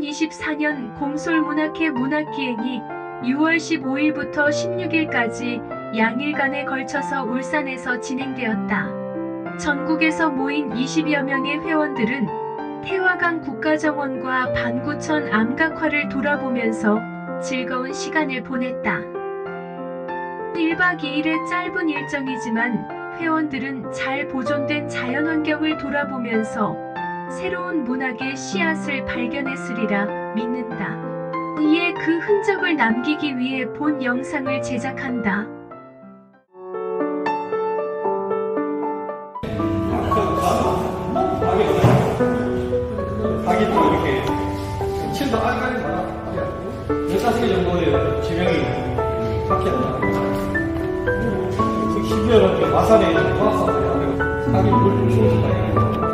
2024년 곰솔문학회 문학기행이 6월 15일부터 16일까지 양일간에 걸쳐서 울산에서 진행되었다. 전국에서 모인 20여 명의 회원들은 태화강 국가정원과 반구천 암각화를 돌아보면서 즐거운 시간을 보냈다. 1박 2일의 짧은 일정이지만 회원들은 잘 보존된 자연환경을 돌아보면서 새로운 문학의 씨앗을 발견했으리라 믿는다. 이에 그 흔적을 남기기 위해 본 영상을 제작한다. 지명이 바뀌었다. 12월은 그 마산에 돌았었어요. 각이 물좀 쉬우신다.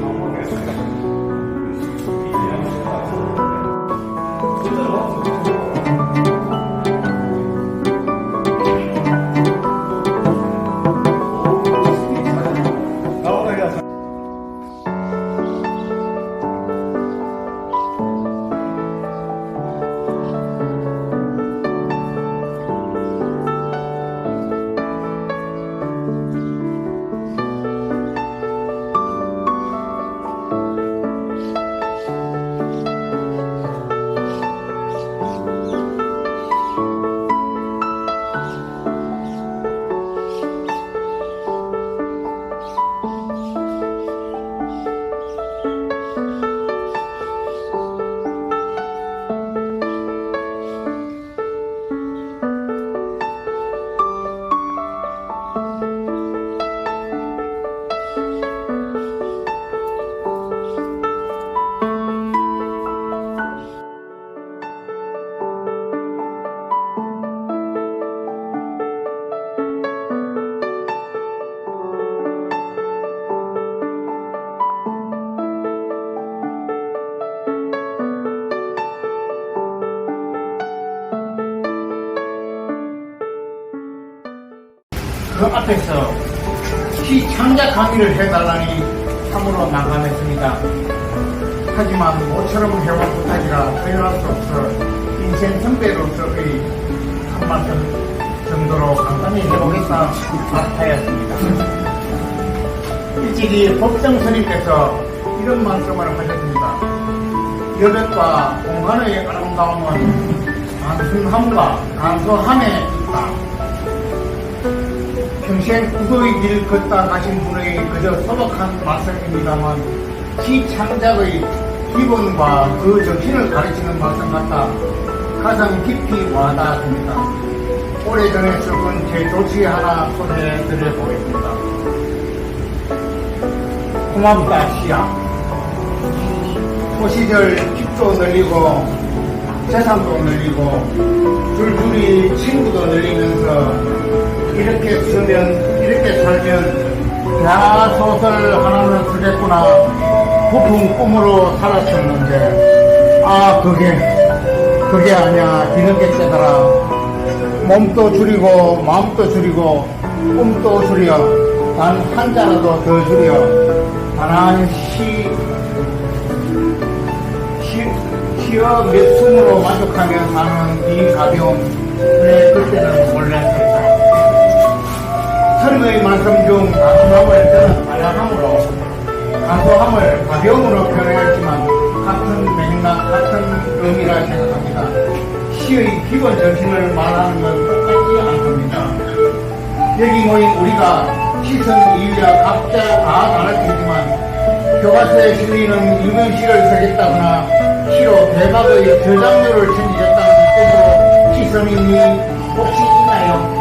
앞에서 시 창작 강의를 해달라니 참으로 난감했습니다. 하지만 모처럼 해온 부탁이라 표현할 수 없어 인생 선배로서의 한 말씀 정도로 간단히 해보겠다 하였습니다. 일찍이 법정 스님께서 이런 말씀을 하셨습니다. 여백과 공간의 아름다움은 단순함과 간소함에. 평생 구도의 길 걷다 가신 분에게 그저 소박한 말씀입니다만 시 창작의 기본과 그 정신을 가르치는 말씀 같아 가장 깊이 와닿았습니다. 오래전에 썼던 제 조치 하나 소개해 드려 보겠습니다. 고맙다 시야. 소시절 빚도 늘리고 재산도 늘리고 줄줄이 친구도 늘리면서 이렇게 쓰면 이렇게 살면 야 소설 하나는 쓰겠구나. 부푼 꿈으로 살았었는데. 아 그게 그게 아니야. 뒤늦게 깨달아 몸도 줄이고 마음도 줄이고 꿈도 줄여. 단 한자라도 더 줄여. 단한 시 시- 시어 몇 숨으로 만족하며 사는 이 가벼움. 그래 그때는 몰랐었 다 스님의 말씀 중 단순함을 저는 다양함으로 간소함을 가벼움으로 표현했지만 같은 맥락, 같은 의미라 생각합니다. 시의 기본 정신을 말하는 건 똑같지 않습니다. 여기 모인 우리가 시선, 이유야 각자 다 다를 수 있지만 교과서에 실리는 유명 시를 쓰겠다거나 시로 대박의 저작료를 챙기겠다는 뜻으로 시선이니 혹시 있나요?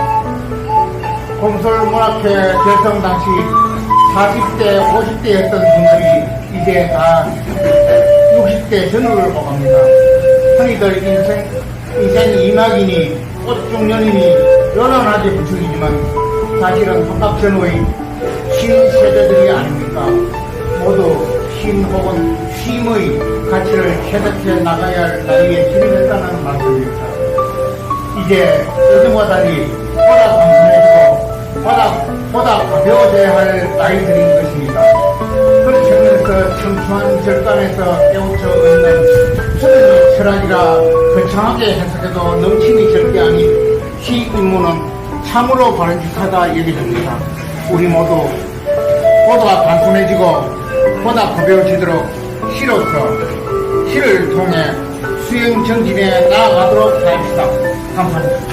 곰솔문학회 결성 당시 40대, 50대 였던 분들이 이제 다 60대 전후를 오갑니다. 흔히들 인생, 인생 이막이니 꽃중년이니 가지 부축이지만 사실은 한박 전후의 신 세대들이 아닙니까? 모두 신 혹은 심의 캐릭터에 나가야 할 나이에 진입했다는 말씀입니다. 이제 요즘과 달리 보다, 가벼워져야 할 나이들인 것입니다. 그런 측면에서 청초한 절단에서 깨우쳐 있는 푸른 철학이라 거창하게 해석해도 넘침이 절대 아닌 시 인문은 참으로 바람직하다 여겨집니다. 우리 모두 보다 단순해지고 보다 가벼워지도록 시로서 시를 통해 수행 정진에 나아가도록 합시다. 감사합니다.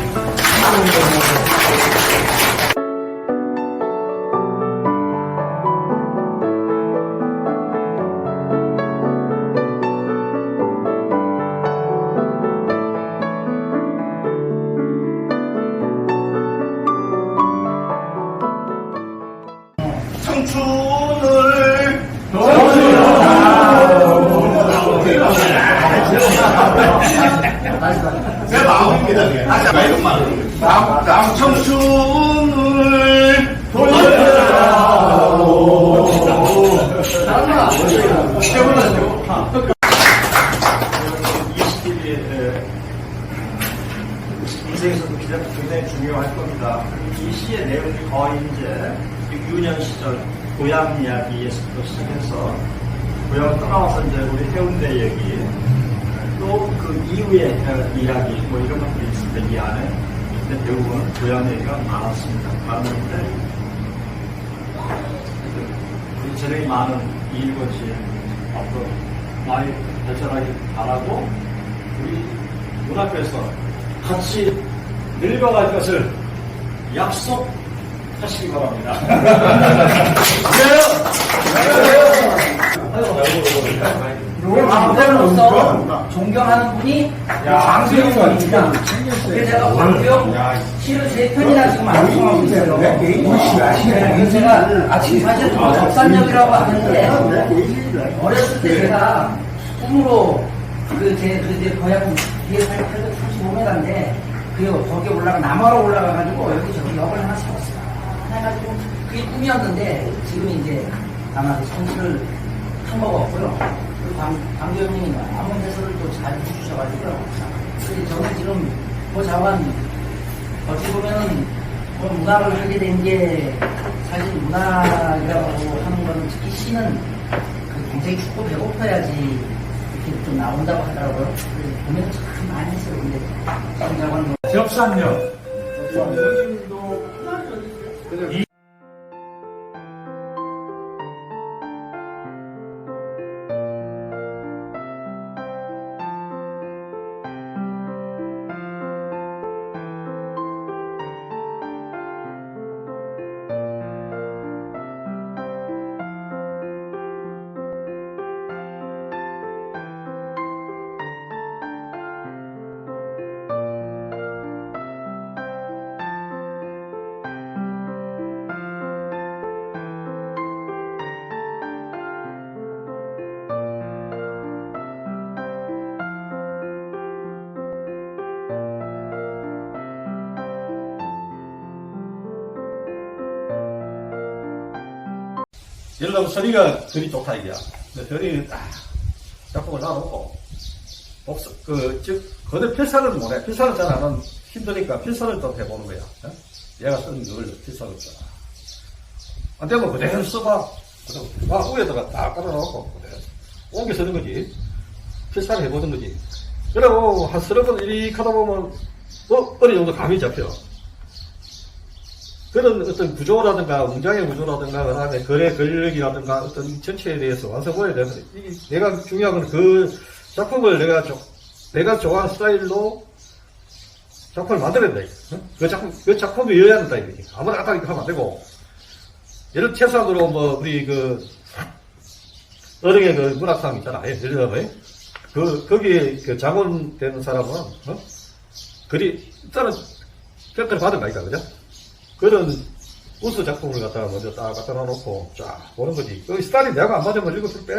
남, 남 청춘을 인생에서도 기자 굉장히 중요할 겁니다. 이 시의 내용이 거의 이제 유년 시절 고향 이야기에서부터 시작해서 고향 떠나와서 이제 우리 해운대 얘기 또 그 이후의 어, 이야기 뭐 이런 것들이 때이 안에 근데 대부분 얘기가 많았습니다. 그 재능이 많은 이일거지 앞으로 많이 발전하기 바라고 우리 눈앞에서 같이 늙어갈 것을 약속하시기 바랍니다. 왕대로서 존경하는 분이 왕수영 분입니다. 그래서 제가 왕수영 씨를 제 편이라 지금 방송하고 있어요. 그래서 제가 아침 사실 접산역이라고 하는데 어렸을 때 제가 꿈으로 그제 그 이제 거의 한 235m인데 그 거기 올라가 남하로 올라가가지고 여기 저기 역을 하나 세웠어요. 해가지고 그게 꿈이었는데 지금 이제 아마 현실을 한 거가 없고요. 그 강, 강교님이 아무 해설을 또 잘 해주셔가지고요. 그래서 저는 지금 뭐 자관, 어찌 보면은 뭐 문화를 하게 된 게 사실 문화라고 하는 거는 특히 시는 그 굉장히 춥고 배고파야지 이렇게 좀 나온다고 하더라고요. 그래서 보면 참 많이 했어요. 근데 장자관 접산역. 예를 들면 서리가 글이 좋다 이게야. 근데 서리 딱 작품을 놔놓고 복수 그즉 그대 필사를 못해. 필사를 잘 안 하면 힘드니까 필사를 좀 해보는 거야. 어? 얘가 쓴 걸 필사를 써. 안 되면 그대로 써봐. 막 위에다가 딱 깔아놓고 그대로 옮겨 쓰는 거지. 필사를 해보는 거지. 그리고 한 서너 번 이리 하다 보면 어, 어느 정도 감이 잡혀. 그런 어떤 구조라든가 문장의 구조라든가 그다음에 글의 근력이라든가 어떤 전체에 대해서 완성본에 대해서 이게 내가 중요한 건 그 작품을 내가 조, 내가 좋아하는 스타일로 작품을 만들어야 돼. 어? 그 작품 그 작품이어야 된다 이거지. 아무나 갖다 이렇게 하면 안 되고 예를 최소한으로 뭐 우리 그 어령의 그 문학상 있잖아. 예, 예를 들면 그 거기에 그 장원되는 사람은 어? 글이 일단은 평가를 받은 거니까 그죠? 그런 우수 작품을 갖다가 먼저 딱 갖다 놔놓고 쫙 보는 거지. 그 스타일이 내가 안 맞으면 읽어줄 빼.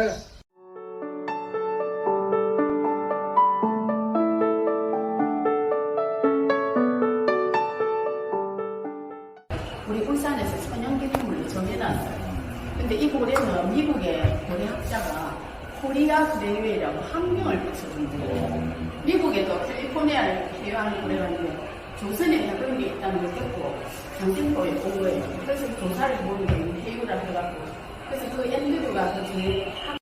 우리 울산에서 천연기념물로 정해놨어요. 근데 이 고래는 미국의 고래 학자가 코리아 그레이웨이라고 환경을 붙여준대요. 미국에도 캘리포니아를 해외하는 그래가지고 조선에 게 있다는 걸 듣고 강진포에 온 거예요. 그래서 조사를 보는 게 해유라 해갖고 그래서 그 앤드류가 그 뒤에